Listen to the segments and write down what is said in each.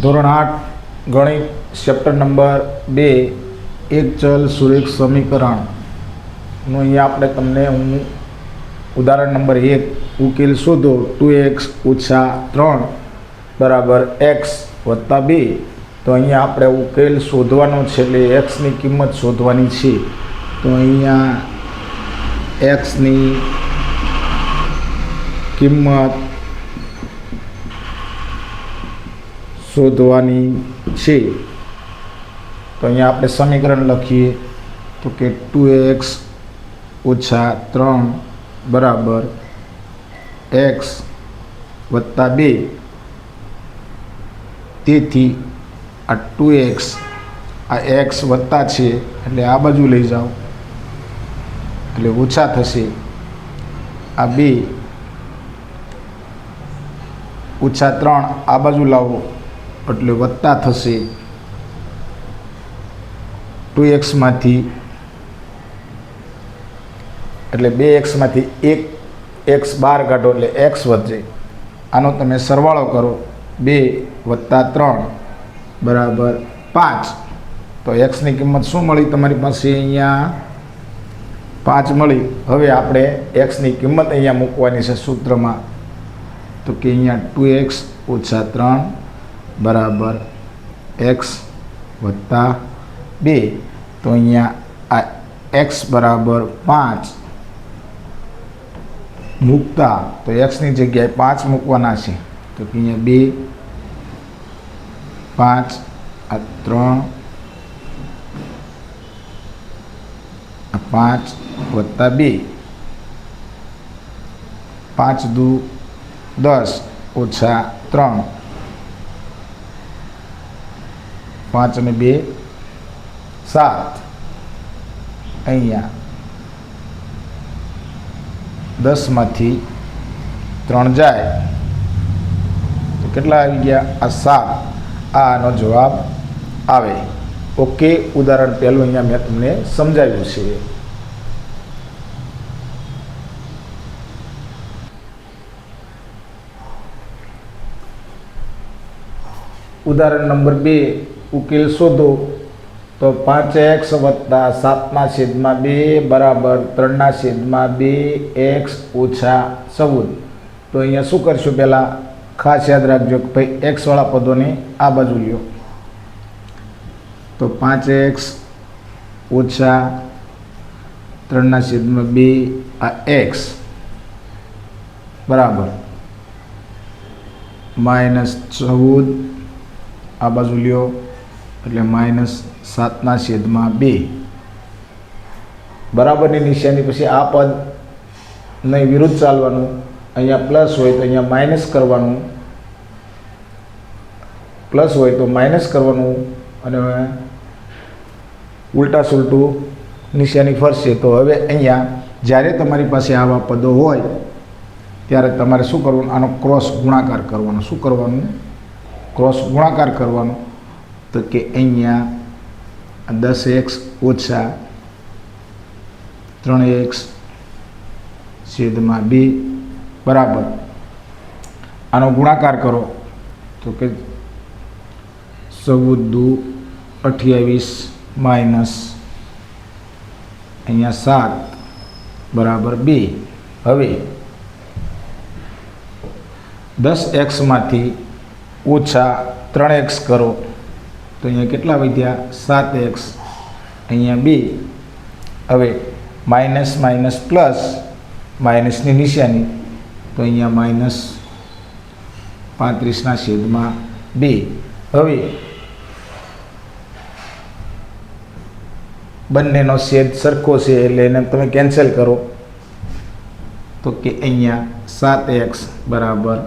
ધોરણ આઠ, ગણિત ચેપ્ટર નંબર બે, એક ચલ, સુરેખ સમીકરણનું અહીંયા આપણે તમને હું ઉદાહરણ નંબર એક, ઉકેલ શોધો, ટુ એક્સ ઓછા ત્રણ, બરાબર એક્સ વત્તા બે. તો અહીંયા આપણે ઉકેલ શોધવાનો છે, એટલે એક્સની કિંમત શોધવાની છે. તો અહીંયા એક્સની કિંમત શોધવાની છે. તો અહીંયા આપણે સમીકરણ લખીએ તો કે ટુ એક્સ ઓછા ત્રણ બરાબર એક્સ વત્તા બે. તેથી આ ટુ એક્સ આ એક્સ વત્તા છે એટલે આ બાજુ લઈ જાઓ. એટલે ઓછા થશે. આ બે ઓછા ત્રણ આ બાજુ લાવો. એટલે વત્તા થશે. ટુ એક્સમાંથી એટલે બે એક્સમાંથી એક એક્સ બહાર કાઢો એટલે એક્સ વધશે. આનો તમે સરવાળો કરો. બે વત્તા ત્રણ બરાબર પાંચ. તો એક્સની કિંમત શું મળી? તમારી પાસે અહીંયા પાંચ મળી. હવે આપણે એક્સની કિંમત અહીંયા મૂકવાની છે સૂત્રમાં. તો કે અહીંયા ટુ એક્સ ઓછા ત્રણ બરાબર એક્સ વત્તા બે. તો અહીંયા આ એક્સ બરાબર પાંચ મૂકતા, તો એક્સની જગ્યાએ પાંચ મૂકવાના છે. તો અહીંયા બે, પાંચ, આ ત્રણ, આ પાંચ વત્તા બે. પાંચ દુ દસ ઓછા ત્રણ. પાંચ અને બે, સાત. અહીંયા દસમાંથી ત્રણ જાય. તો કેટલા આવી ગયા? આ સાત. આનો જવાબ આવે. ઓકે ઉદાહરણ પહેલું અહીંયા મેં તમને સમજાવ્યું છે. ઉદાહરણ નંબર બે. ઉકેલ શોધો, તો પાંચ એક્સ વત્તા સાતના છેદમાં બે બરાબર ત્રણના છેદમાં બે એક્સ ઓછા ચૌદ. તો અહીંયા શું કરશું પહેલાં? ખાસ યાદ રાખજો કે ભાઈ એક્સવાળા પદોને આ બાજુ લ્યો. તો પાંચ એક્સ ઓછા ત્રણના છેદમાં બે આ એક્સ બરાબર માઇનસ ચૌદ આ બાજુ લ્યો. એટલે માઇનસ સાતના છેદમાં બે. બરાબરની નિશાની પછી આ પદ નહીં, વિરુદ્ધ ચાલવાનું. અહીંયા પ્લસ હોય તો અહીંયા માઇનસ કરવાનું. પ્લસ હોય તો માઇનસ કરવાનું. અને ઉલટા સુલટું નિશાની ફરશે. તો હવે અહીંયા જ્યારે તમારી પાસે આવા પદો હોય, ત્યારે તમારે શું કરવાનું? આનો ક્રોસ ગુણાકાર કરવાનો. શું કરવાનું? ક્રોસ ગુણાકાર કરવાનો. તો કે અહીંયા દસ એક્સ ઓછા ત્રણ એક્સ છેદમાં બે બરાબર. આનો ગુણાકાર કરો. તો કે ચૌદ દુ અઠ્યાવીસ માઇનસ અહીંયા સાત બરાબર બે. હવે દસ એક્સમાંથી ઓછા ત્રણ એક્સ કરો. તો અહીંયા કેટલા વધ્યા? સાત એક્સ. અહીંયા બે. હવે માઇનસ માઇનસ પ્લસ માઇનસની નિશાની. તો અહીંયા માઇનસ પાંત્રીસના છેદમાં બે. હવે બંનેનો છેદ સરખો છે એટલે એને તમે કેન્સલ કરો. તો કે અહીંયા સાત એક્સ બરાબર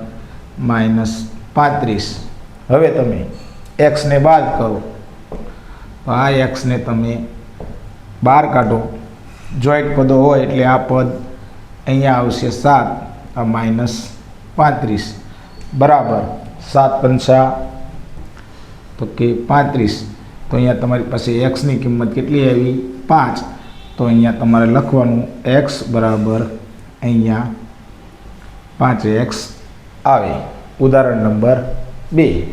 માઇનસ પાંત્રીસ. હવે તમે એક્સને બાદ કરો. તો આ એક્સને તમે બહાર કાઢો. જોઈન્ટ પદો હોય એટલે આ પદ અહીંયા આવશે સાત, આ માઇનસ પાંત્રીસ. બરાબર, સાત પંચા તો કે પાંત્રીસ. તો અહીંયા તમારી પાસે એક્સની કિંમત કેટલી આવી? પાંચ. તો અહીંયા તમારે લખવાનું એક્સ બરાબર અહીંયા પાંચ એક્સ આવે. ઉદાહરણ નંબર બે.